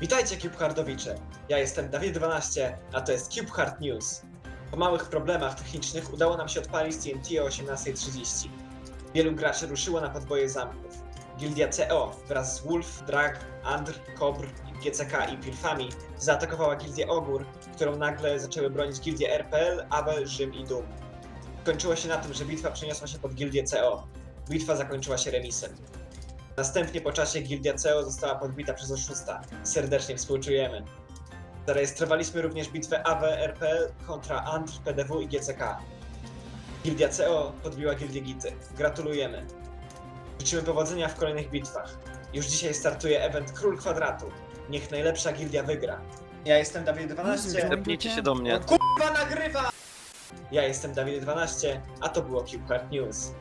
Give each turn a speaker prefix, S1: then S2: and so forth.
S1: Witajcie CubeHardowicze. Ja jestem Dawid12, a to jest CubeHard News. Po małych problemach technicznych udało nam się odpalić TNT o 18.30. Wielu graczy ruszyło na podboje zamków. Gildia CO wraz z Wolf, Drag, Andr, Kobr, GCK i Pilfami zaatakowała Gildię Ogór, którą nagle zaczęły bronić Gildie RPL, Abel, Rzym i Dum. Kończyło się na tym, że bitwa przeniosła się pod Gildię CO. Bitwa zakończyła się remisem. Następnie po czasie Gildia CO została podbita przez oszusta. Serdecznie współczujemy. Zarejestrowaliśmy również bitwę AW-RPL kontra ANTR, PDW i GCK. Gildia CO podbiła Gildię Gity. Gratulujemy. Życzymy powodzenia w kolejnych bitwach. Już dzisiaj startuje event Król Kwadratu. Niech najlepsza gildia wygra. Ja jestem Dawid12.
S2: Tepnijcie się do mnie.
S1: Kurwa nagrywa! Ja jestem Dawid12, a to było CubeCard News.